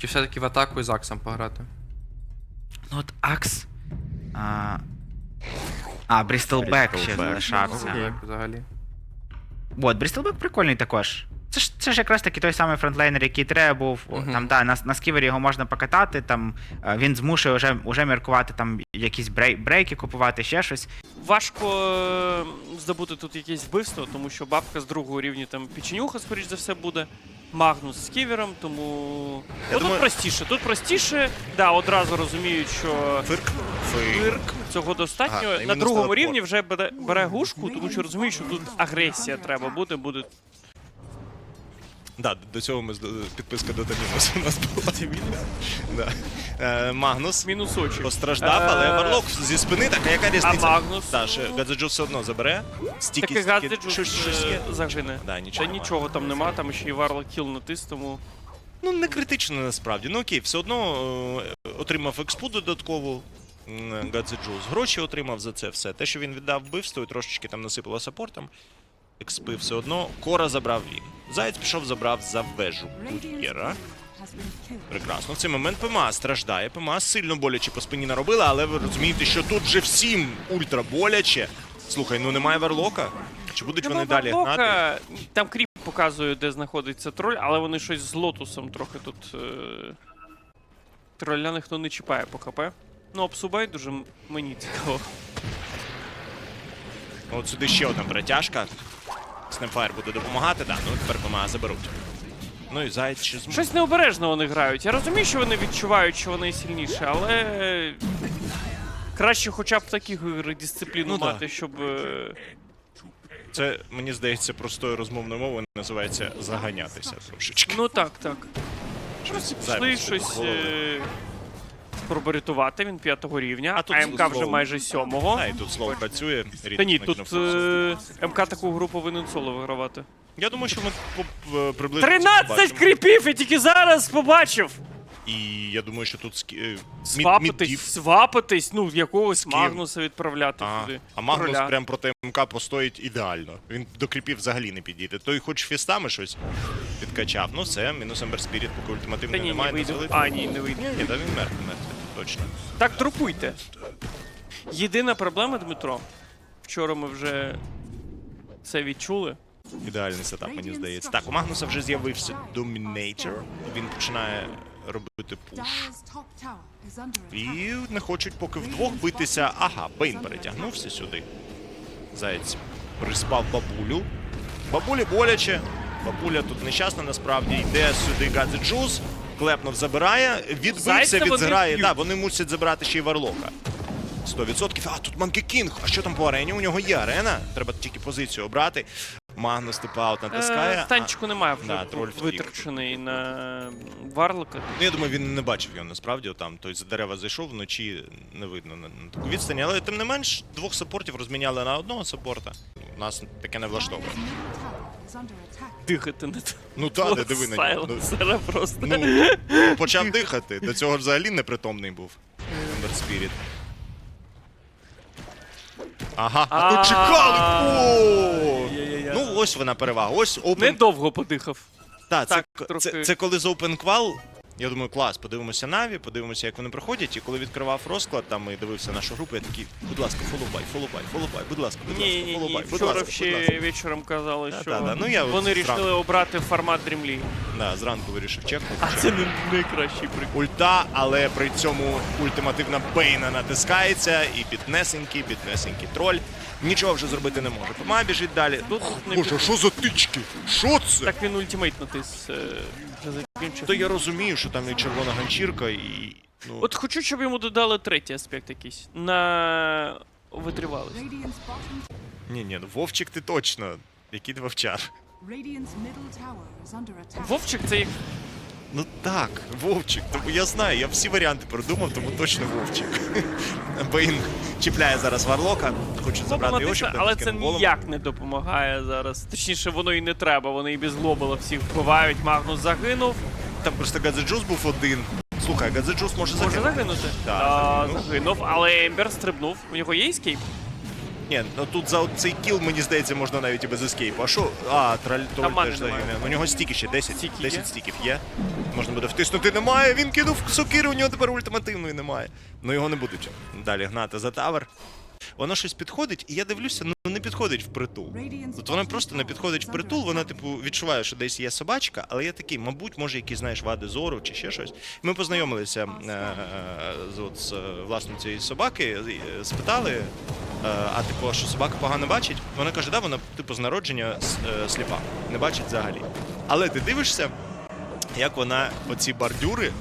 Чи все-таки в атаку із Аксом пограти? Ну от Акс. А, а Брістелбек ще Брістелбек. залишався. Окей, взагалі. От, Брістелбек прикольний також. Це ж, це ж якраз таки той самий фронтлейнер, який треба був. О, Мгм. Там, да, на, на сківері його можна покатати, там е, він змушує вже, вже міркувати там якісь брей, брейки купувати, ще щось. Важко е, здобути тут якесь вбивство, тому що бабка з другого рівня там печенюха, скоріш за все, буде. Магнус з ківером, тому. Я ну, тут простіше. Тут простіше. Да, одразу розуміють, що Фирк. Фирк. Цього достатньо. Ага, На другому рівні вже бере, бере гушку, тому що розуміють, що тут агресія треба буде, буде. Да, до цього ми підписка до мінус у нас була. Да. Е, Магнус Мінусочок. постраждав, Е, але Варлок зі спини, так, а яка різниця? Магнус? Да, ще Гадзеджу все одно забере. Стільки, стільки, гаджет щось, щось є. загине. Да, нічого Та нема. нічого там нема, там ще й Варлок кіл натис, тому. Ну, не критично насправді. Ну окей, все одно е, отримав експу додаткову. м, Гадзеджус. Гроші отримав за це все. Те, що він віддав вбивство і трошечки там насипало саппортом. Експи все одно. Кора забрав він. Заєць пішов, забрав за вежу кур'єра. Прекрасно. В цей момент ПМА страждає. ПМА сильно боляче по спині наробила, але ви розумієте, що тут же всім ультра боляче. Слухай, ну немає верлока. Чи будуть вони Нема далі гнати? Там кріп показує, де знаходиться троль, але вони щось з лотусом трохи тут. Е... Тролля ніхто не чіпає по ХП. Ну, обсубай дуже м- мені цікаво. От сюди ще одна протяжка. Снемфайр буде допомагати, да, ну тепер ПМА заберуть. Ну і Заєць ще зможе. Щось необережно вони грають. Я розумію, що вони відчувають, що вони сильніші, але. Краще хоча б таких іграх дисципліну Ну да. мати, щоб. е, Це, мені здається, простою розмовною мовою називається заганятися трошечки. Ну так, так. Щось Пішли зайве щось голови. е... спроборитувати, він п'ятого рівня, А а, тут МК вже майже сьомого. А, і тут слово працює. Та ні, тут е... МК таку гру повинен соло вигравати. Я думаю, що ми по- е, приблизно. це 13 побачимо. кріпів! Я тільки зараз побачив! І я думаю, що тут скі... е, мід- Свапитись, міддів. свапитись, ну, якогось. Магнуса відправляти Ага. туди. А Магнус Короля. прям проти МК постоїть ідеально. Він до кріпів взагалі не підійде. Той хоч фістами щось підкачав. Ну все, мінус Ембер Спіріт, поки Та ультимативний ні, не немає. вийде. А, ні, не вийде. Ні, ні, та він мертвий, мертвий, точно. Так, трупуйте. Єдина проблема, Дмитро. Вчора ми вже це відчули. Ідеальний сетап, мені здається. Так, у Магнуса вже з'явився Домінейтор. Він починає робити пуш. І не хочуть поки вдвох битися. Ага, Бейн перетягнувся сюди. Заєць приспав бабулю. Бабулі боляче. Бабуля тут нещасна насправді. Йде сюди Гадзе Джуз. Клепнув забирає, відбився, Зайця вони Так, вони мусять забрати ще й Варлока. 100%. А, тут Манкі Кінг. А що там по арені? У нього є арена. Треба тільки позицію обрати. Магнус типаут натискає. Е, станчику немає вже Да, троль втік. витрачений на Варлока. Ну, я думаю, він не бачив його насправді там. Тобто за дерева зайшов вночі, не видно на, на таку відстані. Але тим не менш, двох саппортів розміняли на одного саппорта. Нас таке не влаштовує. Дихати не. Ну та, не диви на нього. Ну, Сайленсера просто. Ну, почав дихати. До цього взагалі непритомний був. Ember Spirit. Ага, а тут чекали! О! Ну ось вона перевага. Ось Open Недовго подихав. Та, це, Так, трохи- це, це коли з Open Qual, я думаю, клас, подивимося Наві, подивимося, як вони проходять. І коли відкривав розклад там і дивився нашу групу, я такий, будь ласка, фолловбай, фолловбай, фолловбай, будь ласка, будь ласка, ні, ні. фолловбай, будь Вчора ласка, ще ласка. вечором казали, Да, що да, да. Ну, я от вони зранку. вирішили обрати формат Dream League. Да, зранку вирішив чекнути. А це не найкращий прикол. Ульта, але при цьому ультимативна бейна натискається, і піднесенький, піднесенький троль. Нічого вже зробити не може. Пома біжить далі. Тут не Боже, що за тички? Що це? Так він ультимейт натис. е, Вже закінчив. То я розумію, що там і червона ганчірка, і. Ну, От хочу, щоб йому додали третій аспект якийсь. На витривалість. ні, ні, ну Вовчик ти точно. Який ти вовчар. Вовчик це як Ну так, Вовчик. Тому я знаю, я всі варіанти продумав, тому точно Вовчик. Бейн чіпляє зараз Варлока, хоче забрати його, щоб але це ніяк не допомагає зараз. Точніше, воно і не треба. Вони і без лобола всіх вбивають. Магнус загинув. Там просто Гадзеджус був один. Слухай, Гадзеджус може Може загинути. загинути? Так, Та, загинув. загинув, але Ембер стрибнув. У нього є ескейп? Ні, ну тут за цей кіл, мені здається, можна навіть і без ескейпу. А що? А, троль троль теж загине. У нього стіки ще 10, Стіки 10 є? стіків є. Можна буде втиснути, немає. Він кинув сокири, у нього тепер ультимативної немає. Ну його не будуть далі гнати за тавер. Воно щось підходить, і я дивлюся, ну не підходить впритул. От вона просто не підходить впритул, вона, типу, відчуває, що десь є собачка, але я такий, мабуть, може, якісь, знаєш, вади зору чи ще щось. Ми познайомилися е, е, з, от, з е, власницею собаки, е, спитали, е, а типу, що собака погано бачить? Вона каже, да, вона типу з народження е, сліпа, не бачить взагалі. Але ти дивишся, як вона оці бордюри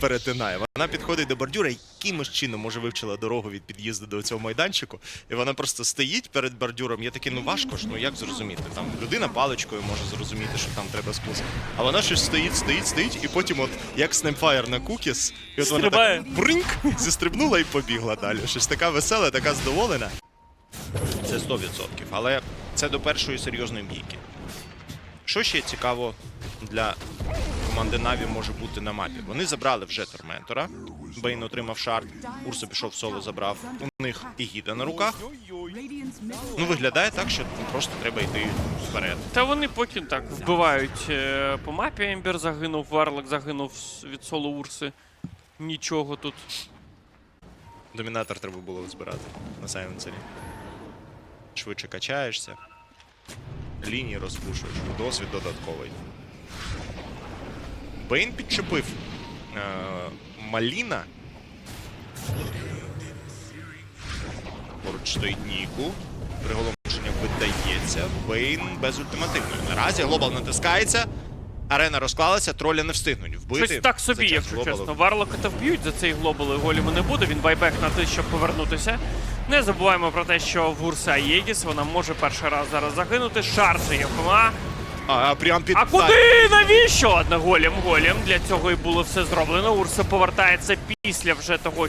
перетинає. Вона підходить до бордюра, якимось чином може вивчила дорогу від під'їзду до цього майданчику, і вона просто стоїть перед бордюром. Я такий, ну важко ж, ну як зрозуміти? Там людина паличкою може зрозуміти, що там треба спуск. А вона щось стоїть, стоїть, стоїть, і потім, от як Снемфайр на кукіс, і от вона так бринк, зістрибнула і побігла далі. Щось така весела, така задоволена. Це 100%. Але це до першої серйозної бійки. Що ще цікаво для команди Наві може бути на мапі? Вони забрали вже Торментора. Бейн отримав шарт, Урса пішов в соло, забрав. У них і гіда на руках. Ну, виглядає так, що просто треба йти вперед. Та вони поки так вбивають е, по мапі. Ембер загинув, Варлок загинув від соло Урси. Нічого тут. Домінатор треба було збирати на сайленсері. Швидше качаєшся. Лінії розпушуєш. Досвід додатковий. Бейн підчепив е- Маліна. Поруч стоїть Ніку. Приголомшення видається. Бейн без ультимативної. Наразі глобал натискається. Арена розклалася, троля не встигнуть вбити. Щось так собі, якщо глобалу. чесно. Варлока та вб'ють за цей глобал і голіму не буде. Він байбек на те, щоб повернутися. Не забуваємо про те, що в Урса Єгіс вона може перший раз зараз загинути. Шаржі ФМА. А, а прям під А куди? Навіщо? Одна голім, голім. Для цього і було все зроблено. Урса повертається після вже того,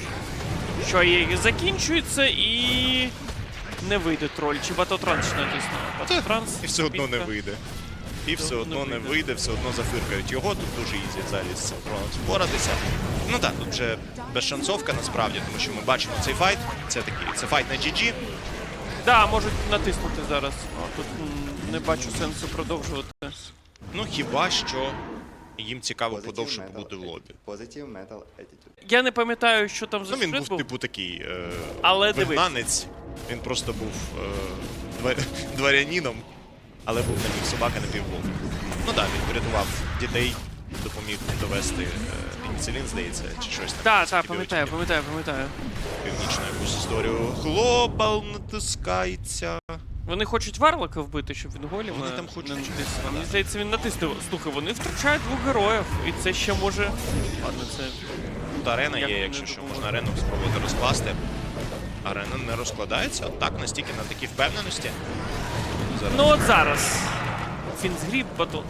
що Єгіс закінчується і. Не вийде троль. Чи батотранс ще натисне? Батотранс. І все одно не вийде. І все одно не вийде. все одно зафиркають його. Тут дуже ізі взагалі з цим троном споратися. Ну так, тут вже безшансовка насправді, тому що ми бачимо цей файт. Це такий, це файт на GG. Да, можуть натиснути зараз. А, тут не бачу сенсу продовжувати. Ну хіба що їм цікаво подовше побути в лобі. Positive metal attitude. Я не пам'ятаю, що там за Ну він був був. типу такий е, Але дивись. вигнанець. Він просто був е, дворяніном, але був на ній собака на півбол. Ну так, він врятував дітей, допоміг довести е, здається, чи щось там. Так, так, пам'ятаю, пам'ятаю, пам'ятаю. північну якусь історію. Глобал натискається. Вони хочуть Варлока вбити, щоб він голі Вони там хочуть, не натиснув. Мені здається, він натиснув. Слухай, вони втрачають двох героїв, і це ще може. Ладно, це. Тут арена Як є, якщо що, можна арену спробувати розкласти. Арена не розкладається, от так, настільки на такій впевненості. Зараз. Ну от зараз. Фінсгріб, батон.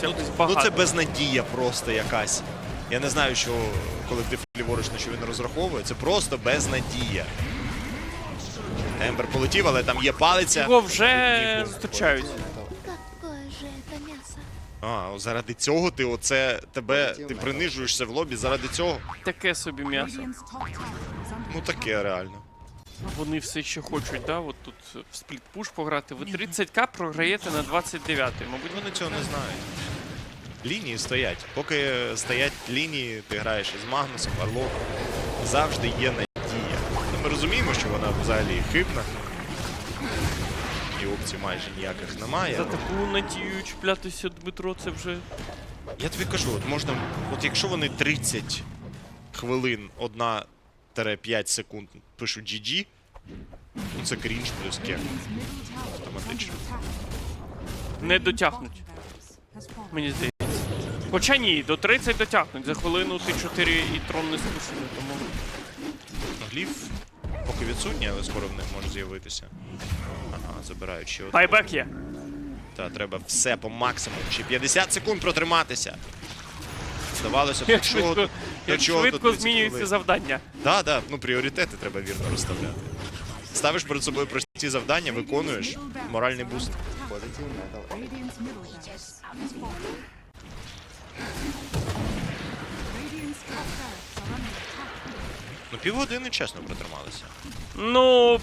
Це Ну багато. це безнадія просто якась. Я не знаю, що колектив ліворуч на що він розраховує. Це просто безнадія. Ембер полетів, але там є палиця. Його вже зустрічають. Какое же это мясо? А, заради цього ти оце тебе ти принижуєшся в лобі заради цього. Таке собі м'ясо. Ну таке реально. Вони все ще хочуть, да? От тут в спліт-пуш пограти. Ви 30к програєте на 29-й. Мабуть, Вони цього не знають. Лінії стоять. Поки стоять лінії, ти граєш із Магнусом, Варлоком. Завжди є надія. Розуміємо, що вона взагалі хибна. І опцій майже ніяких немає. за таку надію чіплятися Дмитро, це вже. Я тобі кажу, от можна. От якщо вони 30 хвилин 1-5 секунд пишуть GG, ну це крінж плюс кек. Автоматично. не дотягнуть. Мені здається. Хоча ні, до 30 дотягнуть. За хвилину ти 4 і трон не спущений, тому. Гліф поки відсутній, але скоро в них може з'явитися. Ага, забирають ще. Байбек є. Та треба все по максимуму. Ще 50 секунд протриматися. Здавалося б, Як до чого швидко, тут- до як чого швидко 30 змінюються хвилин? завдання. Да, да, ну пріоритети треба вірно розставляти. Ставиш перед собою прості завдання, виконуєш. Моральний буст. Positive metal Ну півгодини чесно протрималися. Ну.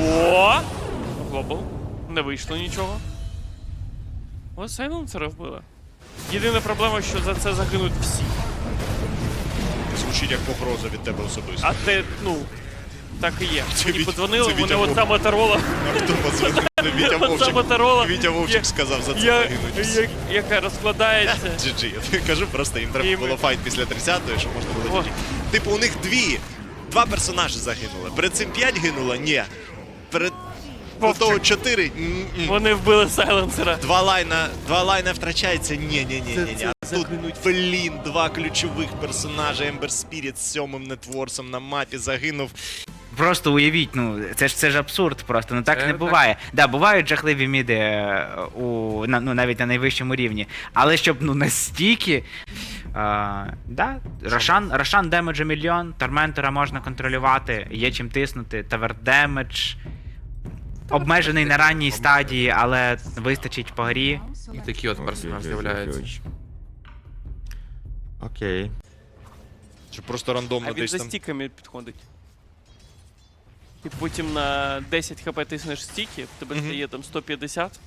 О! Глобал. Не вийшло нічого. О, сайленсера вбили. Єдина проблема, що за це загинуть всі. Звучить як погроза від тебе особисто. А ти, ну так і є. Це Мені Вітя- подзвонили, це вони Вітя от Вовк. А хто позвонив? Вітя От Вовчик. Вітя Вовчик сказав за це Я, загинуть. всі. я, яка розкладається. GG. Я кажу, просто їм треба було файт після 30-ї, щоб можна було О. GG. Типу, у них дві. Два персонажі загинули. Перед цим п'ять гинуло? Ні. Перед до Вовчик. того чотири? М-м. Вони вбили сайленсера. Два лайна, два лайна втрачається. Ні, ні, ні, ні, ні. А тут, блін, два ключових персонажа. Ембер Спіріт з сьомим нетворсом на мапі загинув. Просто уявіть, ну це ж це ж абсурд просто. Ну так Е, не так. буває. Да, бувають жахливі міди е, у на, ну, навіть на найвищому рівні. Але щоб ну настільки. А, да, Рошан, Рошан демеджа мільйон, Торментора можна контролювати, є чим тиснути, Тавер демедж. Обмежений на ранній стадії, але вистачить по грі. І такі от персонаж з'являються. Окей. Що просто рандомно А він десь за там. стіками підходить. І потім на 10 хп тиснеш стіки, в тебе стає там 150,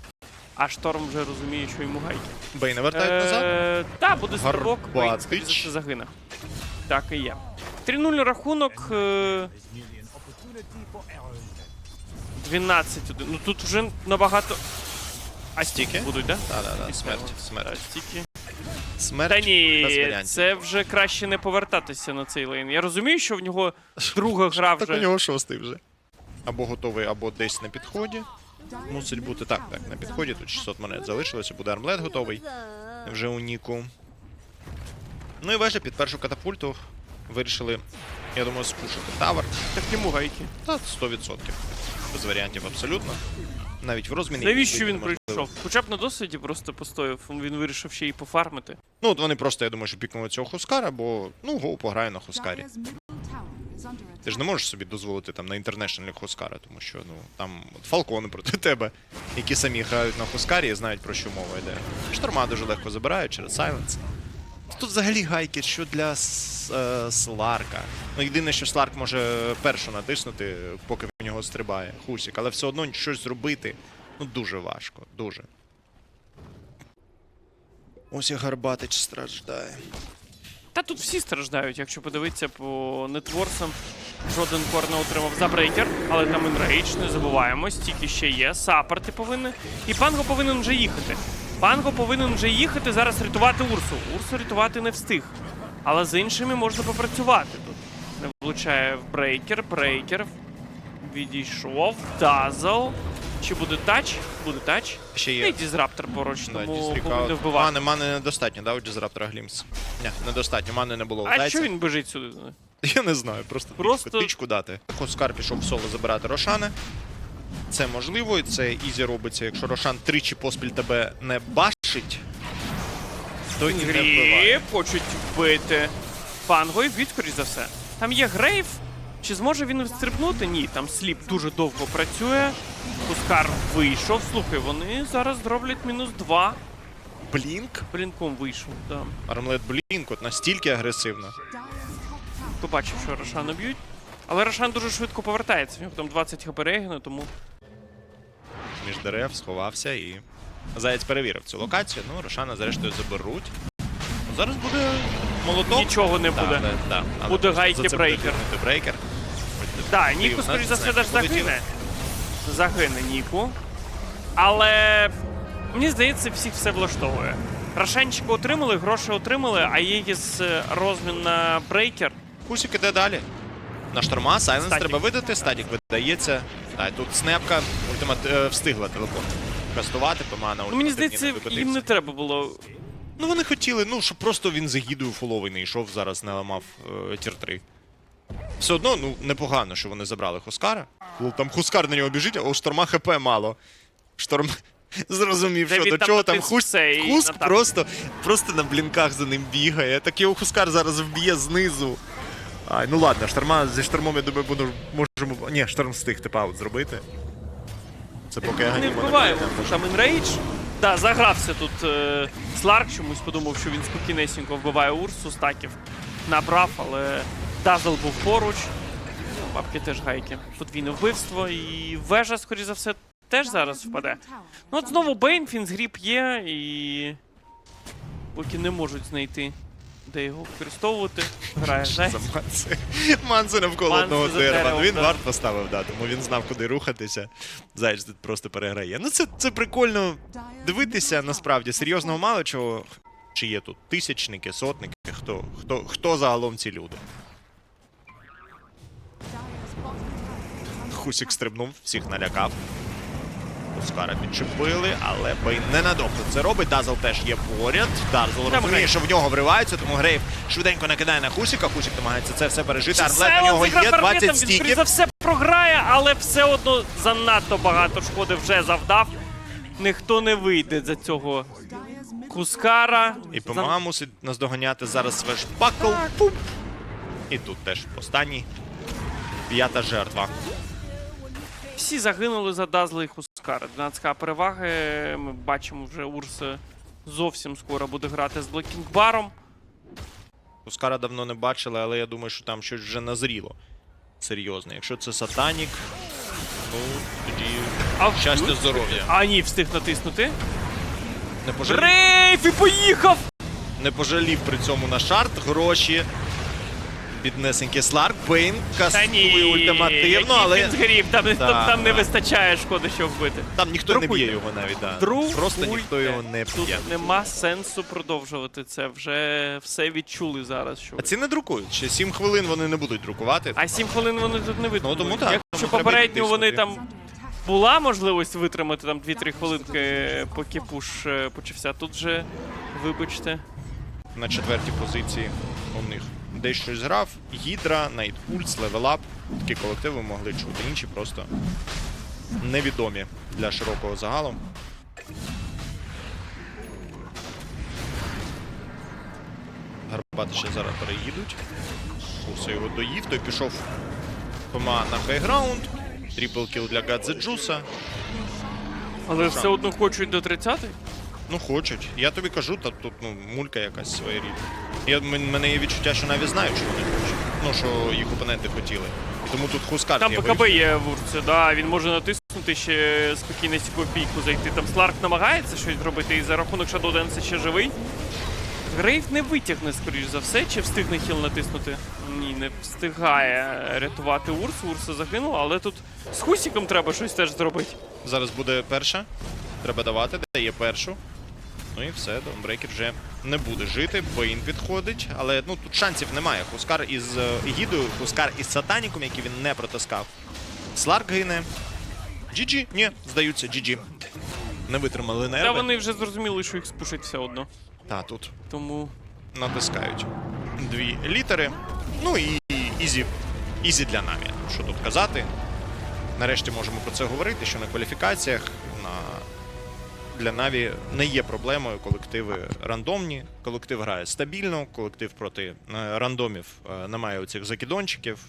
а шторм вже розуміє, що йому гайки. Бейна вертають назад. Е, Та, буде стрибок, Бейн, скоріше загине. Так і є. 3-0 рахунок. е, 12-1. Ну тут вже набагато. А Стіки? будуть, так? Да? Да-да-да, смерть, смерть. стіки. Смерть Та ні, це вже краще не повертатися на цей лейн. Я розумію, що в нього друга гра Так у вже. нього шостий вже. Або готовий, або десь на підході. Мусить бути так, так, на підході. Тут 600 монет залишилося, буде армлет готовий. Вже у Ніку. Ну і вежа під першу катапульту вирішили, я думаю, спушити тавер. Так йому гайки. Та 100%. Без варіантів абсолютно. Навіть в розміні. Навіщо він прийшов? Хоча б на досвіді просто постояв, він вирішив ще й пофармити. Ну, от вони просто, я думаю, що пікнули цього Хускара, бо ну, Гоу пограє на Хускарі. Ти ж не можеш собі дозволити там на інтернешнлі Хускара, тому що ну там от Фалкони проти тебе, які самі грають на Хускарі і знають про що мова йде. Шторма дуже легко забирають через Сайленс. Тут взагалі гайки, що для е, Сларка. Ну, єдине, що Сларк може першу натиснути, поки в нього стрибає Хусік, але все одно щось зробити ну дуже важко, дуже. Ось і Гарбатич страждає. Та тут всі страждають, якщо подивитися по нетворсам. Жоден кор не отримав за брейкер, але там інрейдж, не забуваємо, стільки ще є. Саппорти повинні. І Панго повинен вже їхати. Панго повинен вже їхати зараз рятувати Урсу. Урсу рятувати не встиг. Але з іншими можна попрацювати тут. Не влучає в брейкер, брейкер. Відійшов. Дазл. Чи буде тач? Буде тач. Ще І дізраптор поруч, тому повинен вбивати. Мани, мани недостатньо, да, у Дізраптора Глімс? Ні, недостатньо, мани не було А що він біжить сюди? Я не знаю, просто, Просто- Тичку, тичку дати. Хоскар пішов в соло забирати Рошана. Це можливо, і це ізі робиться. Якщо Рошан тричі поспіль тебе не бачить, то і не вбиває. Хочуть вбити Панго і б'ють, за все. Там є Грейв. Чи зможе він стрибнути? Ні, там сліп дуже довго працює. Пускар вийшов. Слухай, вони зараз зроблять мінус два. Блінк? Блінком вийшов. Да. Армлет Блінк, от настільки агресивно. Побачив, що Рошана б'ють. Але Рошан дуже швидко повертається. В нього там 20 хп регіну, тому Між дерев сховався і. Заєць перевірив цю локацію. Ну, Рошана зрештою заберуть. Зараз буде молоток. нічого не буде. да, да. Але Буде просто гайки за брейкер. буде брейкер. Так, Ніку, скоріш за все, полетіло. загине. Загине Ніку. Але мені здається, всіх все влаштовує. Рошенчика отримали, гроші отримали, а Єгіс е, розмін на брейкер. Кусік іде далі. На шторма, Сайленс Статік. треба видати, статік видається. Так, тут снепка ультимат е, встигла телепорт кастувати, помана Ну, мені здається, їм не треба було. Ну вони хотіли, ну, щоб просто він за гідою фуловий не йшов, зараз не ламав е, тір 3. Все одно, ну, непогано, що вони забрали Хускара. Лол, Там Хускар на нього біжить, а у шторма ХП мало. Шторм зрозумів, Та що він до там чого там натис Хуск, все і Хуск просто, просто на блінках за ним бігає. Так його Хускар зараз вб'є знизу. Ай, ну ладно, шторма зі штормом, я думаю, буду, можемо. Ні, шторм встиг типаут зробити. Це поки Не Аганіма вбиваємо. Там інрейдж. Так, загрався тут е, Сларк, чомусь подумав, що він спокійнесенько вбиває Урсу, стаків набрав, але Дазл був поруч. Бабки теж гайки. Подвійне вбивство і вежа, скоріш за все, теж зараз впаде. Ну от знову Бейн, Фінсгріп є і. Поки не можуть знайти, де його використовувати. Грає За Манси. Манси навколо Манси одного за дерева. Ну, Він да. варт поставив, да, тому він знав, куди рухатися. Зайць тут просто переграє. Ну це, це прикольно дивитися, насправді. Серйозного мало чого. Чи є тут тисячники, сотники, хто, хто, хто загалом ці люди? Хусік стрибнув, всіх налякав. Оскара підчепили, але Бейн ненадовго це робить. Дазл теж є поряд. Дарзл розуміє, що в нього вриваються, тому Грейв швиденько накидає на Хусіка. Хусік намагається це все пережити. Арблет у нього є арбітром, 20 він, скоріш за все програє, але все одно занадто багато шкоди вже завдав. Ніхто не вийде за цього Кускара. І ПМА мусить наздоганяти зараз свеж бакл. Пуп. І тут теж останній. П'ята жертва. Всі загинули за Дазла і Хускара. 12к переваги. Ми бачимо вже Урс зовсім скоро буде грати з Блекінгбаром. Оскара давно не бачили, але я думаю, що там щось вже назріло. Серйозно. Якщо це сатанік, ну тоді А щастя, здоров'я. А ні, встиг натиснути. Не пожалів, Рейф і поїхав! не пожалів при цьому на шарт, гроші. Біднесенький Сларк, Бейн кастує ультимативно, але Який там, Да, там, там не вистачає шкоди, щоб вбити. там ніхто не б'є його навіть. Да. Друкуйте. Просто ніхто його не Тут нема сенсу продовжувати це. Вже все відчули зараз. Що А ці не друкують. Ще 7 хвилин вони не будуть друкувати. А 7 хвилин вони тут не витримують. Ну, тому так, Якщо попередньо вони тиснути. там була можливість витримати там 2-3 хвилинки, поки пуш е, почався. Тут же, вибачте. на четвертій позиції у них десь щось грав. Гідра, Найтпульс, Левелап. Такі колективи могли чути. Інші просто невідомі для широкого загалу. Гарбати ще зараз переїдуть. Курса його доїв, той пішов Пома на хайграунд. Трипл кіл для Гадзе Джуса. Але все одно хочуть до 30-ї. Ну, хочуть. Я тобі кажу, та тут ну, мулька якась своєрідна. Я, мене є відчуття, що навіть знають, що вони хочуть. Ну, що їх опоненти хотіли. І тому тут Хускар Там. БКБ є в Урці, да, він може натиснути ще спокійно сіку бійку зайти. Там Сларк намагається щось зробити, і за рахунок Shadow Dance ще живий. Грейв не витягне, скоріш за все, чи встигне хіл натиснути? Ні, не встигає рятувати Урс. Урса загинув, але тут з Хусіком треба щось теж зробити. Зараз буде перша. Треба давати, дає першу. Ну і все, Даунбрейкер вже не буде жити. Бейн підходить, але ну тут шансів немає. Хускар із Егідою, Хускар із Сатаніком, який він не протискав. Сларк гине. GG? Ні, здаються, GG. Не витримали Та вони вже зрозуміли, що їх спушить все одно. Та тут Тому натискають дві літери. Ну і ізі. Ізі для намі. Що тут казати? Нарешті можемо про це говорити, що на кваліфікаціях на... для Наві не є проблемою колективи рандомні. Колектив грає стабільно, колектив проти е, рандомів немає не має оцих закидончиків.